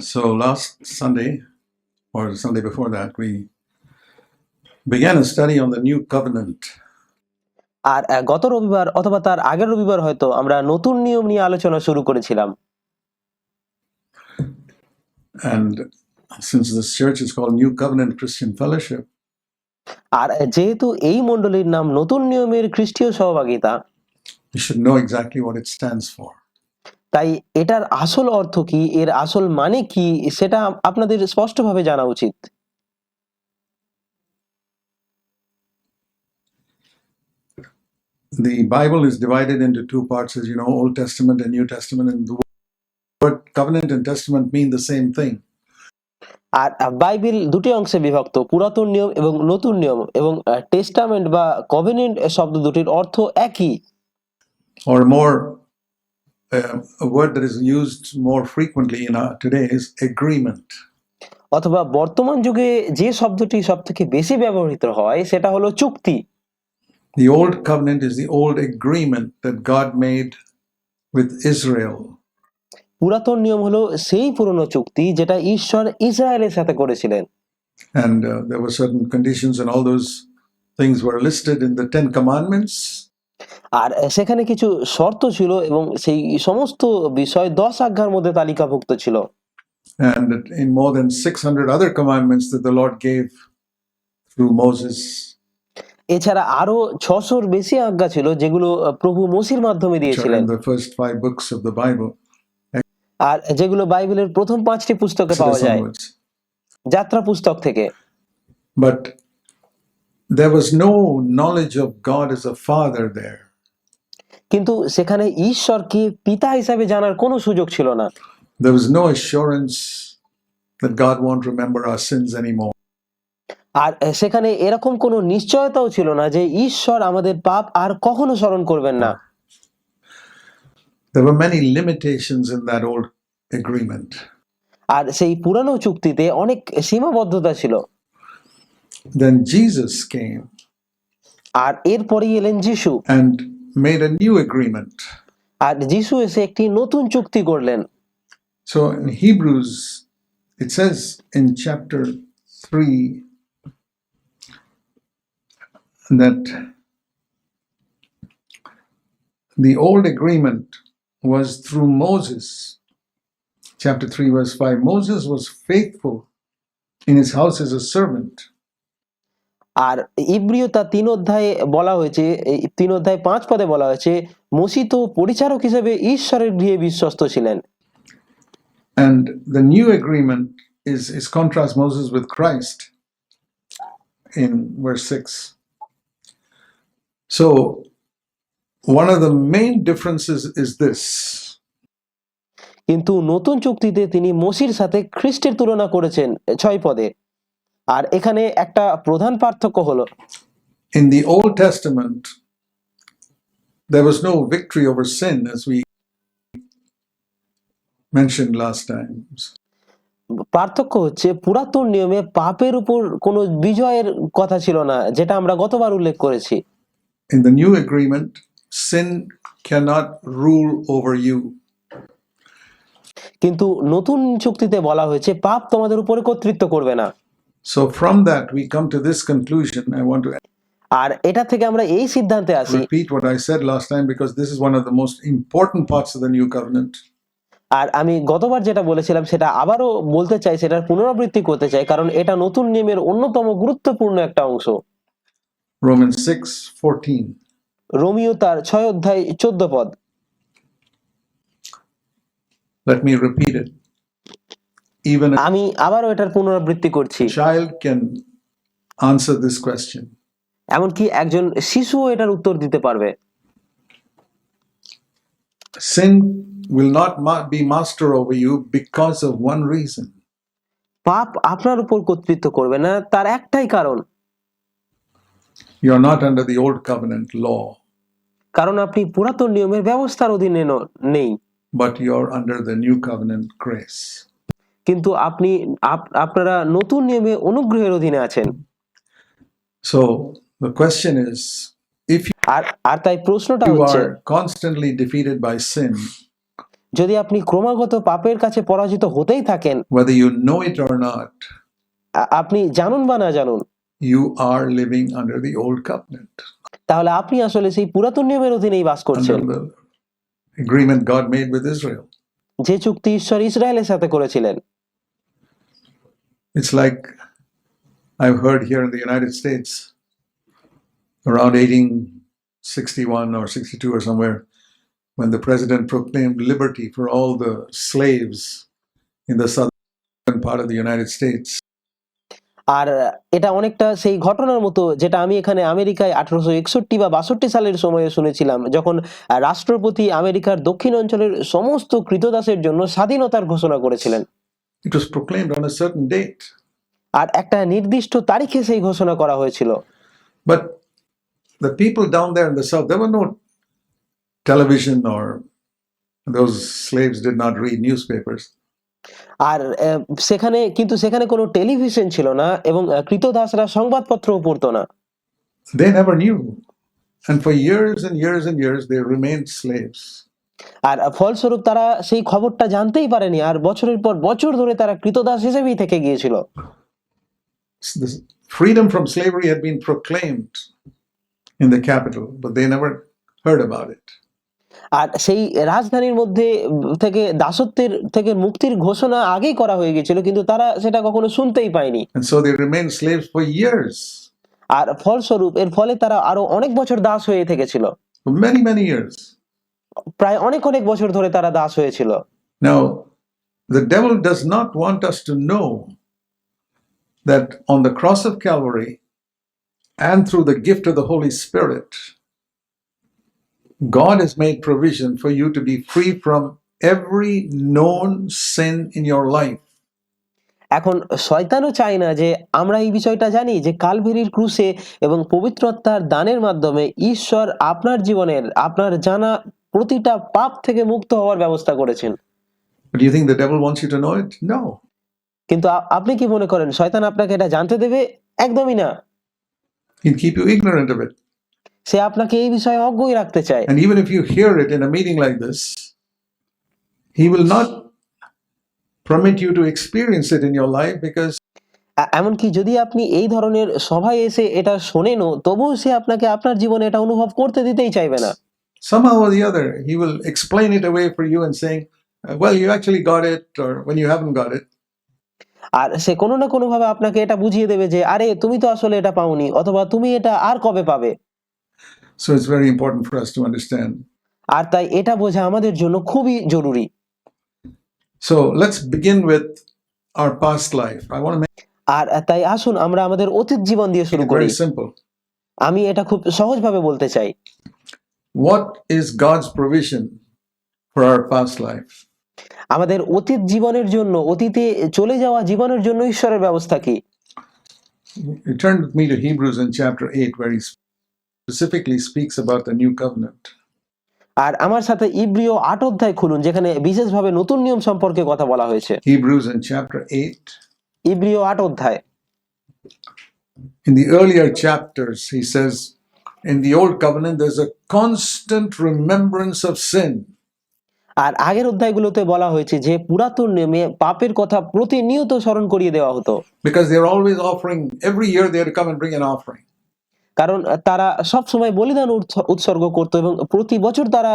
So last Sunday, or the Sunday before that, we began a study on the new covenant. আর গত রবিবার অথবা তার আগের রবিবার হয়তো আমরা নতুন নিয়ম নিয়ে আলোচনা শুরু করেছিলাম আর যেহেতু এই মন্ডলীর নাম নতুন নিয়মের খ্রিস্টীয় সহভাগিতা তাই এটার আসল অর্থ কি এর আসল মানে কি সেটা আপনাদের স্পষ্টভাবে জানা উচিত The Bible is divided into two parts, as you know, Old Testament and New Testament, and the word covenant and testament mean the same thing. আর বাইবেল দুটি অংশে বিভক্ত পুরাতন নিয়ম এবং নতুন নিয়ম এবং টেস্টামেন্ট বা কভেনেন্ট শব্দ দুটির অর্থ একই Or more, uh, a word that is used more frequently in our today is agreement. অথবা বর্তমান যুগে যে শব্দটি সব থেকে বেশি ব্যবহৃত হয় সেটা হলো চুক্তি The old covenant is the old agreement that God made with Israel. পুরাতন নিয়ম হলো সেই পুরনো চুক্তি যেটা ঈশ্বর ইসরায়েলের সাথে করেছিলেন And uh, there were certain conditions, and all those things were listed in the Ten Commandments. আর সেখানে কিছু শর্ত ছিল এবং সেই সমস্ত বিষয় দশ আজ্ঞার মধ্যে তালিকাভুক্ত ছিল and in more than 600 other commandments that the Lord gave through Moses. এছাড়া আরও ছশোর বেশি আজ্ঞা ছিল যেগুলো প্রভু মসির মাধ্যমে দিয়েছিলেন the first five books of the Bible, আর যেগুলো বাইবেলের প্রথম পাঁচটি পুস্তকে পাওয়া যায়. যাত্রা পুস্তক থেকে But there was no knowledge of God as a father there. কিন্তু সেখানে ঈশ্বরকে পিতা হিসাবে জানার কোনো সুযোগ ছিল না There was no assurance that God won't remember our sins anymore. আর সেখানে এরকম কোনো নিশ্চয়তাও ছিল না যে ঈশ্বর আমাদের পাপ আর কখনো স্মরণ করবেন না There were many limitations in that old agreement. আর সেই পুরানো চুক্তিতে অনেক সীমাবদ্ধতা ছিল Then Jesus came আর এরপরেই এলেন যিশু and made a new agreement. আর যিশু এসে একটি নতুন চুক্তি করলেন So in Hebrews, it says in chapter 3 that the old agreement was through Moses. Chapter 3, verse 5 Moses was faithful in his house as a servant. আর ইব্রিয় তার তিন অধ্যায়ে বলা হয়েছে তিন অধ্যায় পাঁচ পদে বলা হয়েছে মসিত পরিচারক হিসেবে ঈশ্বরের গৃহে বিশ্বস্ত ছিলেন। And the new agreement is, is contrast Moses with Christ in verse 6. So, one of the main differences is this. কিন্তু নতুন চুক্তিতে তিনি মসির সাথে খ্রিস্টের তুলনা করেছেন ছয় পদে। আর এখানে একটা প্রধান পার্থক্য হলো in the Old Testament, there was no victory over sin, as we mentioned last time. পার্থক্য হচ্ছে পুরাতন নিয়মে পাপের উপর কোনো বিজয়ের কথা ছিল না যেটা আমরা গতবার উল্লেখ করেছি In the new agreement, sin cannot rule over you. কিন্তু নতুন চুক্তিতে বলা হয়েছে পাপ তোমাদের উপরে কর্তৃত্ব করবে না So, from that, we come to this conclusion. I want to আর এটা থেকে আমরা এই সিদ্ধান্তে আসি repeat what I said last time because this is one of the most important parts of the new covenant. আর আমি গতবার যেটা বলেছিলাম সেটা আবারও বলতে চাই সেটার পুনরাবৃত্তি করতে চাই কারণ এটা নতুন নিয়মের অন্যতম গুরুত্বপূর্ণ একটা অংশ Romans 6 14. রোমিও তার ছয় অধ্যায় চোদ্দ পদ Let me repeat it. Even আমি আবারও এটার পুনরাবৃত্তি করছি child can answer this question. এমনকি একজন শিশুও এটার উত্তর দিতে পারবে Sin will not be master over you because of one reason. পাপ আপনার উপর কর্তৃত্ব করবে না তার একটাই কারণ You are not under the old covenant law, কারণ আপনি পুরাতন নিয়মের ব্যবস্থার অধীনে নেই but you are under the new covenant grace. কিন্তু আপনি আপনারা নতুন নিয়মে অনুগ্রহের অধীনে আছেন। So the question is if আর আর তাই প্রশ্নটা হচ্ছে কনস্ট্যান্টলি ডিফিটেড বাই সিন যদি আপনি ক্রমাগত পাপের কাছে পরাজিত হতেই থাকেন whether you know it or not আপনি জানুন বা না জানুন you are living under the old covenant. তাহলে আপনি আসলে সেই পুরাতন নিয়মের অধীনেই বাস করছেন। agreement god made with israel. যে চুক্তি ঈশ্বর ইসরায়েলের সাথে করেছিলেন। It's like I've heard here in the United States around 1861 or 62 or somewhere when the president proclaimed liberty for all the slaves in the southern part of the United States. আর এটা অনেকটা সেই ঘটনার মতো যেটা আমি এখানে আমেরিকায় আঠারোশো একষট্টি বা বাষট্টি সালের সময়ে শুনেছিলাম যখন রাষ্ট্রপতি আমেরিকার দক্ষিণ অঞ্চলের সমস্ত কৃতদাসের জন্য স্বাধীনতার ঘোষণা করেছিলেন It was proclaimed on a certain date. আর একটা নির্দিষ্ট তারিখে সেই ঘোষণা করা হয়েছিল But the people down there in the south, there were no television or those slaves did not read newspapers. আর আহ, সেখানে কিন্তু সেখানে কোনো টেলিভিশন ছিল না এবং আহ, কৃতদাসরা সংবাদপত্রও পড়তো না They never knew. And for years and years and years, they remained slaves. আর ফলস্বরূপ তারা সেই খবরটা জানতেই পারেনি আর বছরের পর বছর ধরে তারা কৃতদাস হিসেবেই থেকে গিয়েছিল freedom from slavery had been proclaimed in the capital, but they never heard about it. আর সেই রাজধানীর মধ্যে থেকে দাসত্বের থেকে মুক্তির ঘোষণা আগেই করা হয়ে গেছিল কিন্তু তারা সেটা কখনো শুনতেই পায়নি And so they remained slaves for years, আর ফলস্বরূপ এর ফলে তারা আরও অনেক বছর দাস হয়ে থেকেছিল many, many years. প্রায় অনেক অনেক বছর ধরে তারা দাস হয়েছিল Now, the devil does not want us to know that on the cross of Calvary and through the gift of the Holy Spirit, God has made provision for you to be free from every known sin in your life. এখন শয়তানও চায় না যে আমরা এই বিষয়টা জানি যে কালভেরির ক্রুশে এবং পবিত্রতার দানের মাধ্যমে ঈশ্বর আপনার জীবনের আপনার জানা প্রতিটা পাপ থেকে মুক্ত হওয়ার ব্যবস্থা করেছেন But you think the devil wants you to know it? No. কিন্তু আপনি কি মনে করেন শয়তান আপনাকে এটা জানতে দেবে একদমই না He'll keep you ignorant of it. সে আপনাকে এই বিষয়ে অজ্ঞই রাখতে চায় And even if you hear it in a meeting like this, he will not permit you to experience it in your life because এমনকি যদি আপনি এই ধরনের সভায় এসে এটা শোনেনও তবুও সে আপনাকে আপনার জীবনে এটা অনুভব করতে দিতেই চাইবে না somehow or the other he will explain it away for you and saying, uh, well, you actually got it, or when you haven't got it. আর সে কোনো না কোনো ভাবে আপনাকে এটা বুঝিয়ে দেবে যে আরে তুমি তো আসলে এটা পাওনি অথবা তুমি এটা আর কবে পাবে So it's very important for us to understand. আর তাই এটা বোঝা আমাদের জন্য খুবই জরুরি So let's begin with our past life. I want to make আর তাই আসুন আমরা আমাদের অতীত জীবন দিয়ে শুরু it করি very simple. আমি এটা খুব সহজভাবে বলতে চাই What is God's provision for our past life? আমাদের অতীত জীবনের জন্য অতীতে চলে যাওয়া জীবনের জন্য ঈশ্বরের ব্যবস্থা কি turn with me to Hebrews in chapter 8, where he specifically speaks about the new covenant. আর আমার সাথে ইব্রিয় আট অধ্যায় খুলুন যেখানে বিশেষভাবে নতুন নিয়ম সম্পর্কে কথা বলা হয়েছে Hebrews in chapter 8. ইব্রিয় আট অধ্যায় In the earlier chapters, he says, in the old covenant, there's a constant remembrance of sin. আর আগের অধ্যায়গুলোতে বলা হয়েছে যে পুরাতন নিয়মে পাপের কথা প্রতিনিয়ত স্মরণ করিয়ে দেওয়া হতো because they're always offering every year they had to come and bring an offering কারণ তারা সব সময় বলিদান উৎসর্গ করতো এবং প্রতি বছর তারা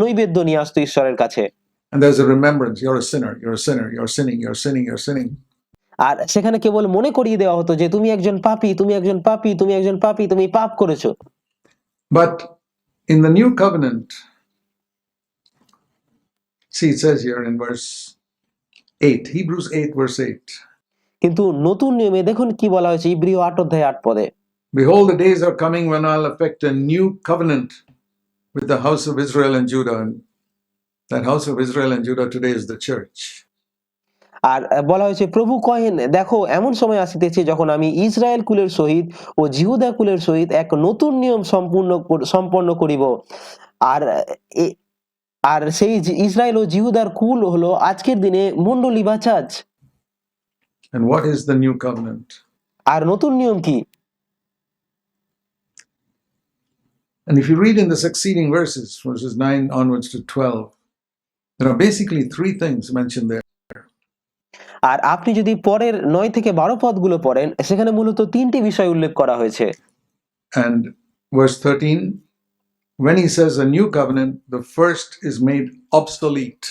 নৈবেদ্য নিয়ে আসতো ঈশ্বরের কাছে and there's a remembrance you're a sinner you're a sinner you're sinning you're sinning you're sinning আর সেখানে কেবল মনে করিয়ে দেওয়া হতো যে তুমি একজন পাপী তুমি একজন পাপী তুমি একজন পাপী তুমি পাপ করেছ but in the new covenant see it says here in verse 8 hebrews 8 verse 8 কিন্তু নতুন নিয়মে দেখুন কি বলা হয়েছে ইব্রিয় আট অধ্যায় আট পদে behold the days are coming when i'll effect a new covenant with the house of israel and judah and that house of israel and judah today is the church আর বলা হয়েছে প্রভু কহেন দেখো এমন সময় আসিতেছে যখন আমি ইসরায়েল কুলের সহিত ও জিহুদা কুলের সহিত এক নতুন নিয়ম সম্পূর্ণ সম্পন্ন করিব। আর আর সেই ইসরায়েল ও জিহুদার কুল হলো আজকের দিনে মন্ডলী বা church and what is the new covenant? আর নতুন নিয়ম কি? And if you read in the succeeding verses, verses 9 onwards to 12, There are basically three things mentioned there. আর আপনি যদি পরের নয় থেকে বারো পদগুলো পড়েন সেখানে মূলত তিনটি বিষয় উল্লেখ করা হয়েছে And verse 13, when he says a new covenant, the first is made obsolete.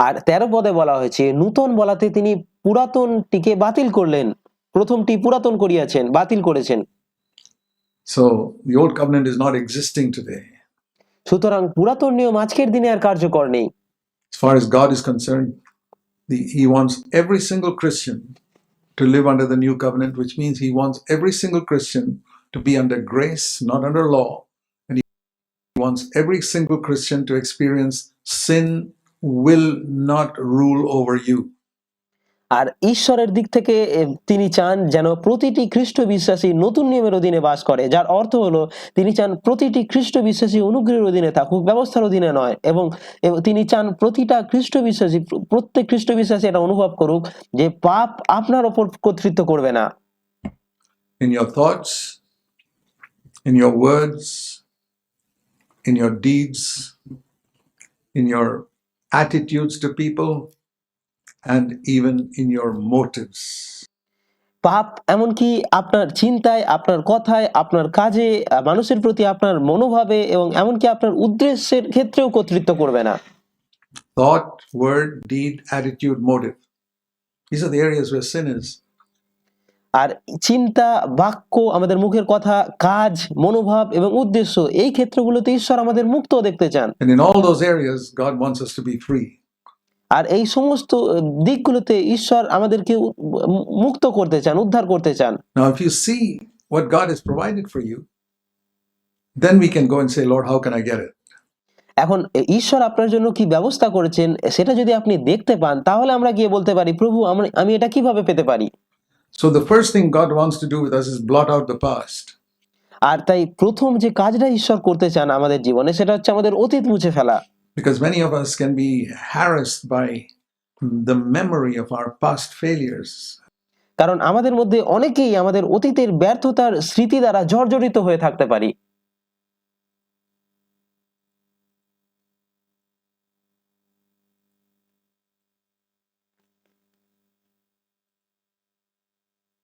আর তেরো পদে বলা হয়েছে নূতন বলাতে তিনি পুরাতনটিকে বাতিল করলেন প্রথমটি পুরাতন করিয়াছেন বাতিল করেছেন So the old covenant is not existing today. সুতরাং পুরাতন নিয়ম আজকের দিনে আর কার্যকর নেই As far as God is concerned, the, he wants every single Christian to live under the new covenant, which means he wants every single Christian to be under grace, not under law. And he wants every single Christian to experience sin will not rule over you. আর ঈশ্বরের দিক থেকে তিনি চান যেন প্রতিটি খ্রিস্ট বিশ্বাসী নতুন নিয়মের অধীনে বাস করে যার অর্থ হলো তিনি চান প্রতিটি খ্রিস্ট বিশ্বাসী অনুগ্রহের অধীনে থাকুক ব্যবস্থার অধীনে নয় এবং তিনি চান প্রতিটা খ্রিস্ট বিশ্বাসী প্রত্যেক খ্রিস্ট বিশ্বাসী এটা অনুভব করুক যে পাপ আপনার ওপর কর্তৃত্ব করবে না। In your thoughts, in your words, in your deeds, in your attitudes to people, and even in your motives. পাপ এমনকি আপনার চিন্তায় আপনার কথায় আপনার কাজে মানুষের প্রতি আপনার মনোভাবে এবং এমনকি আপনার উদ্দেশ্যের ক্ষেত্রেও কর্তৃত্ব করবে না Thought, word, deed, attitude, motive. These are the areas where sin is. আর চিন্তা বাক্য আমাদের মুখের কথা কাজ মনোভাব এবং উদ্দেশ্য এই ক্ষেত্রগুলোতে ঈশ্বর আমাদের মুক্ত দেখতে চান And in all those areas, God wants us to be free. আর এই সমস্ত দিকগুলোতে ঈশ্বর আমাদেরকে মুক্ত করতে চান উদ্ধার করতে চান Now, if you see what God has provided for you, then we can go and say, Lord, how can I get it? এখন ঈশ্বর আপনার জন্য কি ব্যবস্থা করেছেন সেটা যদি আপনি দেখতে পান তাহলে আমরা গিয়ে বলতে পারি প্রভু আমি এটা কীভাবে পেতে পারি So, the first thing God wants to do with us is blot out the past. আর তাই প্রথম যে কাজটা ঈশ্বর করতে চান আমাদের জীবনে সেটা হচ্ছে আমাদের অতীত মুছে ফেলা because many of us can be harassed by the memory of our past failures. কারণ আমাদের মধ্যে অনেকেই আমাদের অতীতের ব্যর্থতার স্মৃতি দ্বারা জর্জরিত হয়ে থাকতে পারি